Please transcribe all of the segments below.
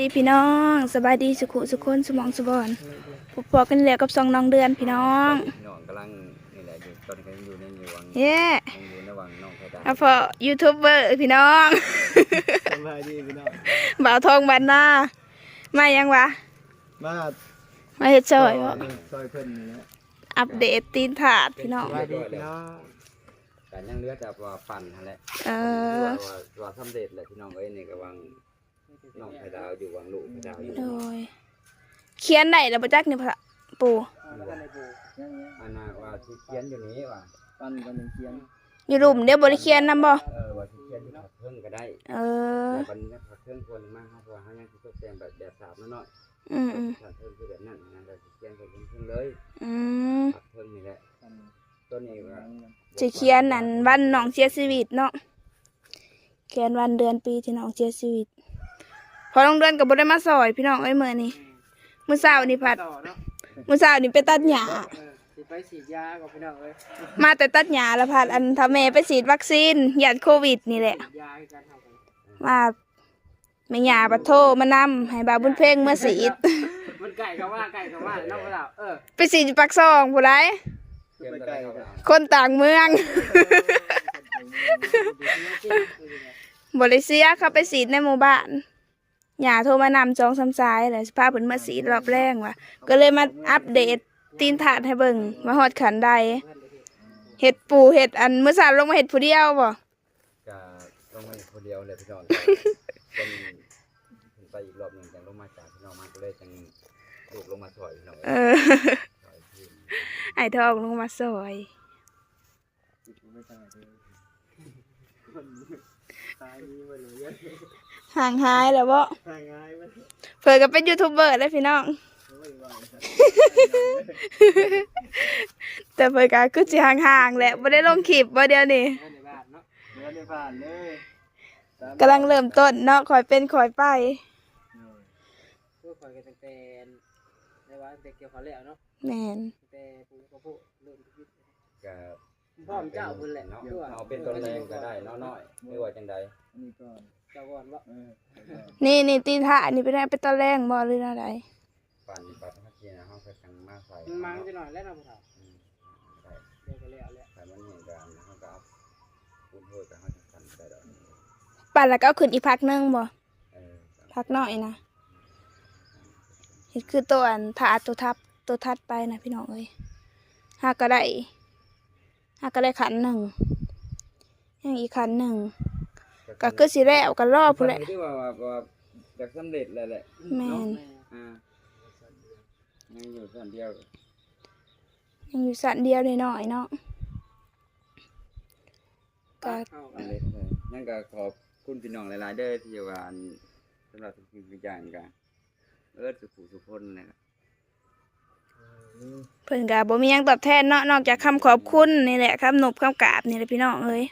ดีพี่น้องสบายดีสุขุสุขคนสมองสุบอนพบพอกันแล้วกับสองน้องเดือนพี่น้องพี่น้องกำลังนี่แหละอยู่ตอนนี้ก็ยังอยู่ในอยู่วังเย้ยังอยู่ในวังน้องไทยดาเอาพอยูทูบเบอร์พี่น้องสบายดีพี่น้องบ่าวทองบันหน้ามายังวะมามาเฮ็ดซอยบ่ซอยเพิ่นนี่แหละอัปเดตตีนถาดพี่น้องสบายดีพี่น้องแต่ยังเหลือแต่ว่าปั่นนั่นแหละเออว่าว่าว่าสำเร็จแหละพี่น้องเอ้ยนี่ก็วัง น้องไทยดาวอยู่วังลูกไทยดาวอยู่โดย เขียนได้แล้วบ่จักนี่พระปู่อันน่ะว่าที่เขียนอยู่นี้ว่าปั้นกันเคียงอยู่รุมเดี๋ยวบ่ได้เขียนนํบ่เออว่าที่เขียนอยู่ผักเครื่องก็ได้เออแต่ปันนี้ผักเครื่องควรมากครับเพราะว่าเฮายังสิตกแต่งแบบแบบสามน้อยอืมอืมๆถ้าเพิ่มคือแบบนั้นนะก็สิเขียนเป็นเครื่องเลยอืมผักเครื่องนี่แหละตัวนี้ว่า สิเขียนนั่นวันน้องเสียชีวิตเนาะเขียนวันเดือนปีที่น้องเสียชีวิต พอน้องเดือนก็บ่ได้มาซอย พี่น้องเอ้ยมื้อนี้มื้อเช้านี่ผัดต่อเนาะมื้อเช้านี่ไปตัดหญ้าเออสิไปฉีดยากับพี่น้องเอ้ยมาแต่ตัดหญ้าแล้วผัดอันทำแม่ไปฉีดวัคซีนหยาดโควิดนี่แหละ ฉีดยาให้การทำกันมาแม่หญ้าปะโทรมานำให้บาวบุญเพ่งเมื่อฉีด มันไก่ก็ว่าไก่ก็ว่าเนาะพี่น้องเออไปฉีดปักซองผู้ใดเขียนตัวใดเขาก็เอาคนต่างเมือง บริเซียเขาไปฉีดในหมู่บ้าน หญ้าโทรมานำจองซ้ำซ้ายเลยสภาพเพิ่นมาฉีดรอบแรกว่ะ ก็เลยมาอัปเดตตีนถาดให้เบิ่งมาฮอดขันใดเห็ดปูเห็ดอันมื้อเช้าลงมาเห็ดผู้เดียวบ่ก็ลงมาอีกคนเดียวเลยพี่น้องเป็นขึ้นไปอีกรอบหนึ่งจังลงมาจากพี่น้องมาก็เลยจังลูกลงมาซอยพี่น้องเอเอ้ยอซอยพี่ไอ้ทองลงมาซอยตายนี้มาเลย ห่างหายแล้วบ่ตายง่ายมันเพิ่นก็เป็นยูทูบเบอร์แล้วพี่น้องโอ้ยว่าแต่เพิ่นก็คือสิห่างๆแหละบ่ได้ลงคลิปบ่เดี๋ยวนี้ในบ้านเนาะเดินในบ้านเลยกำลังเริ่มต้นเนาะคอยเป็นคอยไปพวกคอยกันตั้งแต่ในว่าตั้งแต่เกี่ยวเขาแล้วเนาะแม่นตั้งแต่ปูกระพุเริ่มชีวิตก็พ่อมเจ้าเพิ่นแหละเนาะเนาะเอาเป็นต้นแรงก็ได้เนาะน้อยไม่ว่าจังใดนี่ก่อน เจ้าก่อนว่านี่นี่ตีนท่านี่เป็นไงเป็นตะแรงบ่หรืออะไรป่านนี้ป่านพักเที่ยงนะเฮาก็จังมาใส่มันมังจะหน่อยแล้วเนาะพ่อเฒ่าอืมได้เดี๋ยวก็แล้วแล้วถ้ามันเห็นกันเฮาก็เอาพูดโทษก็เฮาจะกันได้ดอกปั่นแล้วก็เอาขึ้นอีกพักหนึงบ่เออพักน้อยนะเห็นคือตัวอันถาดตัวทับตัวทัดไปนะพี่น้องเอ้ยหากก็ได้หากก็ได้ขันหนึ่งยังอีกขันหนึ่ง ก็คือสิแล้วก็รอพุ่นแหละที่ว่าว่าว่าอยากสำเร็จแล้วแหละแม่นอ่ายังอยู่ส่วนเดียวยังอยู่สันเดียวน้อยๆเนาะก็เอาอันเล็กเลยนั่นก็ขอบคุณพี่น้องหลายๆเด้อที่ว่าอันสำหรับทุกสิ่งทุกอย่างกันเอิ้นสุขุสุพนนะครับเพิ่นก็บ่มีหยังตอบแทนเนาะนอกจากคำขอบคุณนี่แหละคำนบคำกราบนี่แหละพี่น้องเอ้ย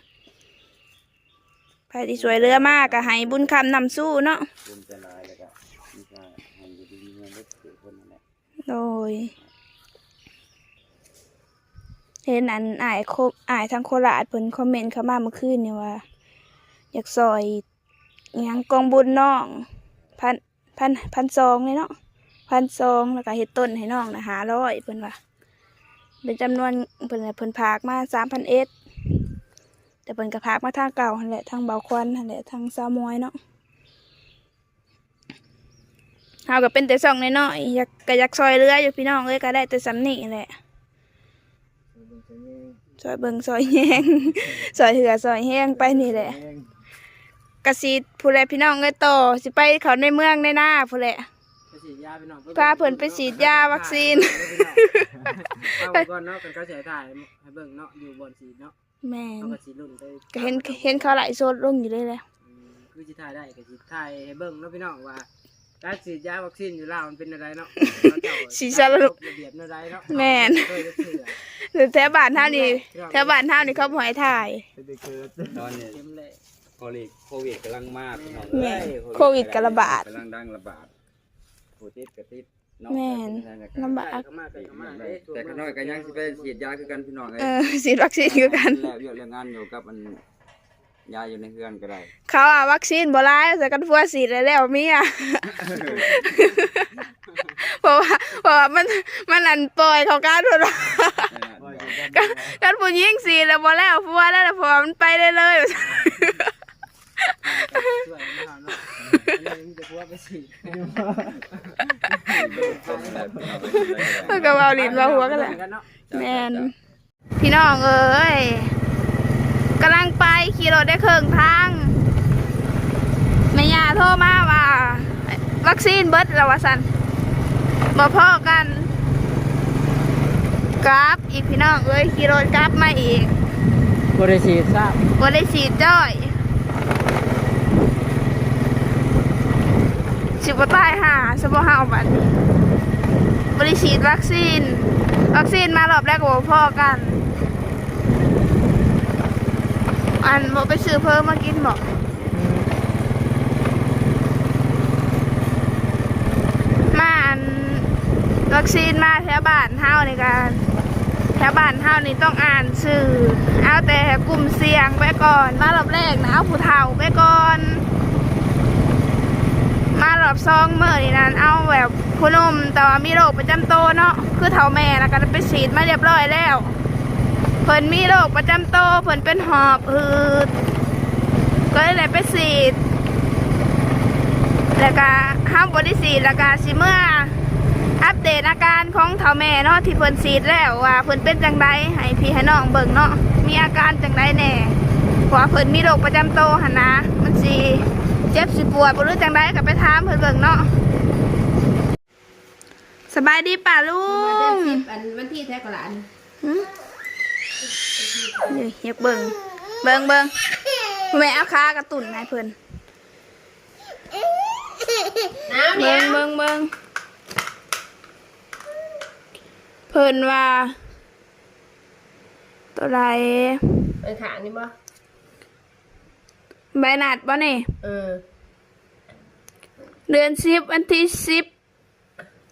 ใครที่สวยเรือมากก็ให้บุญคำนำสู้เนาะภูมิใจหลายเลยก็มีค่าให้อยู่ดีมีเงินได้สุคนนั่นแหละโดยเห็นอันอายโคอายทางโคราชเพิ่นคอมเมนต์เข้ามาเมื่อคืนนี่ว่า อยากซอยอิหยังกองบุญน้องพันพันพันซองเลยเนาะพันซองแล้วก็เฮ็ดต้นให้น้องนะหาร้อยเพิ่นว่าเป็นจำนวนเพิ่นน่ะเพิ่นพากมาสามพันเอส แต่เพิ่นก็พากมาทางเก่าหั่นแหละทางเบาควันหั่นแหละทางซาวมอยเนาะเฮาก็เป็นแต่ซองน้อยๆอยากก็อยากซอยเรืออยู่พี่น้องเอ้ยก็ได้แต่สำนี่แหละซอยเบิงซอยแห้งซอยเหือซอยแห้งไปนี่แหละกสิผู้ใดพี่น้องเอ้ยต่อสิไปเขาในเมืองในหน้าผู้ใดไปฉีดยาพี่น้องพาเพิ่นไปฉีดยาวัคซีนเอาก่อนเนาะกันก็ใช้ถ่ายให้เบิ่งเนาะอยู่บนฉีดเนาะ แม่นเอาก็ฉีดรุ่นไปก็เห็นเห็นเขาไหลฟ์โซดลงอยู่เลยแหละอืมคือสิถ่ายได้ก็สิถ่ายให้เบิ่งเนาะพี่น้องว่าการฉีดยาวัคซีนอยู่ลาวมันเป็นอะไรเนาะสีสารลุกระเบียบอะไรเนาะแม่นเคยจะเชื่อหรือแถวบ้านเฮานี่แถวบ้านเฮานี่เขาบ่ให้ถ่ายตอนนี้เต็มเลย โควิดโควิดกำลังมากพี่น้องแม่เอ้ยโควิดก็ระบาด กำลังดังระบาดผู้ติดก็ติดเนาะ แม่นแต่ลำบาก ก็มากก็มากเด้แต่ข้างนอกก็ยังสิไปฉีดยาคือกันพี่น้องเอ้ยเออฉีดวัคซีนคือกัน แล้วเรื่องงานอยู่กับอันยาอยู่ในเฮือนก็ได้เขาอะวัคซีนบ่ร้ายแต่กันฟัวฉีดแล้วแล้วเมียเพราะว่าเพราะว่ามันมันอันปล่อยเขาการทุนกันผู้หญิงฉีดแล้วบ่แล้วฟัวแล้วแล้วพอมันไปได้เลยช่วยไม่เอาเนาะอันนี้มันจะกลัวไป สิมันก็เว้าลิ้นเว้าหัวกันแหละแมนพี่น้องเอ้ยกำลังไปขี่รถได้เครื่องทางแม่ยาโทรมาว่า วัคซีนเบิดแล้ววะสันมาพ่อกันกราฟอีกพี่น้องเอ้ยขี่รถกราฟมาอีกบริสีทราบบ่ได้ฉีจ้อย สิบตายหาสบ่เฮาบัดนี้บ่ได้ฉีดวัคซีน วัคซีนมารอบแรกก็บ่อกัน อันบ่ไปซื้อเพิ่มมากินบ่มาอันวัคซีนมาแถวบ้านเฮาในกันแถวบ้านเฮานี่ต้องอ่านชื่อ เอาแต่กลุ่มเสี่ยงไปก่อนมารอบแรกนะเอาผู้เฒ่าไปก่อน มารอบซองเมื่อนี่นั้นเอาแบบผู้หนุ่มแต่ว่ามีโรคประจำตัวเนาะคือเฒ่าแม่แล้วก็ไปฉีดมาเรียบร้อยแล้วเพิ่นมีโรคประจำตัวเพิ่นเป็นหอบหืดก็เลยไปฉีดแล้วก็ห้ามบริสีดแล้วก็สิเมื่ออัปเดตอาการของเฒ่าแม่เนาะที่เพิ่นฉีดแล้วว่าเพิ่นเป็นจังไดให้พี่ให้น้องเบิ่งเนาะมีอาการจังไดแน่เพราะว่าเพิ่นมีโรคประจำตัวหันนะมันสิ เจ็บสิปวดบ่รู้จังไดก็ไปถามเพิ่นเบิ่งเนาะสบายดีป่ะลุงอันวันที่แท้กว่าหลานหืมนี่อยากเบิ่งเบิ่งเบิ่งแม่เอาขากระตุ่นให้เพิ่นน้ำเนี่เบิ่ยงเบิ่งเบิ่งเพิ่นว่า ตัวใดเป็นขางนี่บ่ ใบหนาดบ่นี่ เออ เดือนสิบวันที่สิบ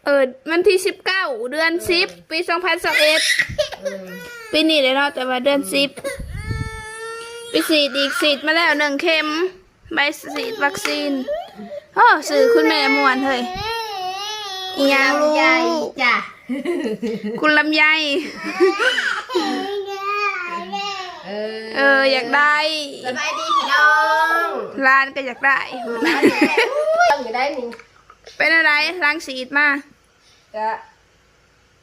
เออวันที่สิบเก้าเดือนสิบปีสองพันสองเอ็ดเออปีนี้เลยเนาะแต่ว่าเดือนสิบไปฉีดอีกฉีดมาแล้วหนึ่งเข็มใบฉีดวัคซีนโอ้สื่อคุณแม่มวนเฮ้ยอีหยังลูใหญ่กจ้ะ คุณลำไย เออเอออยากได้สบายดีพี่น้องร้านก็อยากได้ต้องอยู่ได้นี่เป็นอะไรล้างฉีดมาก็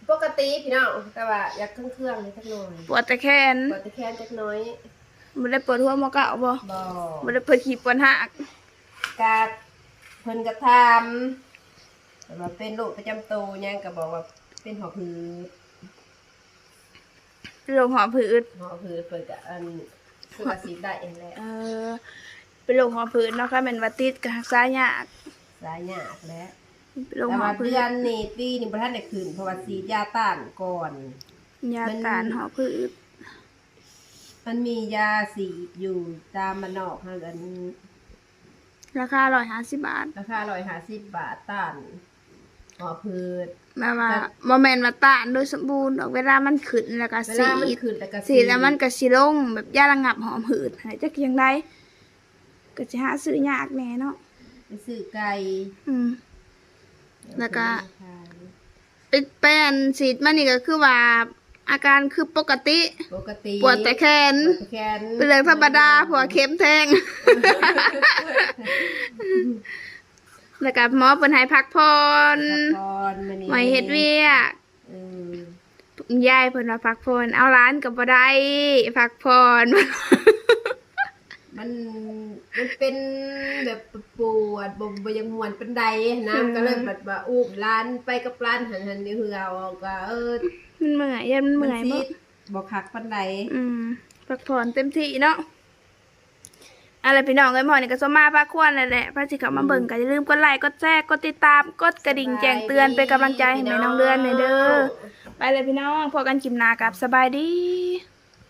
ปกติพี่น้องแต่ว่าอยากเครื่องเครื่องๆนิดหน่อยปวดแต่แขนปวดตะแคงจักหน้อยไม่ได้ปวดหัวหมอเก่าบ่บ่ไม่ได้ปวดขีปวดหักกาเพิ่นก็ทำแต่ว่าเป็นโรคประจำตัวหยังก็บอกว่าเป็นหอบหืด เป็นโรคหอบผืดหอบหืดเพิ่นก็อันคือว่าสีดได้เองแหละเออเป็นโรคหอบผืดเนาะค่ะเป็นวัดติดกับรักษายากสายยากแล้วเป็นโรคแต่หอว่าบผืดเดือนนี่ปีนี่บ่ทันได้ขึ้นเพราะว่าสีดยาต้านก่อน ยาการหอบผืดมันมียาสีดอยู่ตามมันนอกเฮาอันราคาร้อยห้าสิบบาทราคา150บาทต้านหอบพื ชแม่ว่าโมเมนต์มาตานโดยสมบูรณ์ดอกเวลามันขึ้นแล้วก็เวสีลามันดขึ้นแล้วก็สีแล้วมันก็สิลงแบบยาระงับหอมหืดหายจักยังไดก็จะหาซื้อยากแน่เนาะไปซื้อไก่อืม แล้วก็ไปแป้นฉีดมานี่ก็คือว่าอาการคือปกติ ปกติปวดแต่แขน ปวดแต่แขนเป็นเรื่องธรรมดาผัวเข็มแทง แล้วก็หมอเป็นให้พักผ่อน พักผ่อนมื้อนี้ ไม่เฮ็ดเวียกเออยายเพิ่นว่าพักผ่อนเอาร้านกับบ่ได้พักผ่อนมันมันเป็นแบบปวดบ่บ่อยังมวนปานใดนะก็เลยแบบว่าอุ้มร้านไปกับร้านหันหันนี่คือเอาก็เออมันเมื่อยยันมันเมื่อยสิบ่บ่คักปานใดอืมพักผ่อนเต็มที่เนาะ อะไรพี่น้องเอ้ยหมอนี่ก็สมมาพระควรนั่นแหละพระสิเขามาเบิ่งก็อย่าลืมกดไลค์กดแชร์กดติดตามกดกระดิ่งแจ้งเตือนเป็นกำลังใจให้แม่น้องเดือนหน่อยเด้อไปเลยพี่น้องพบกันคลิปหน้ากับสบายดี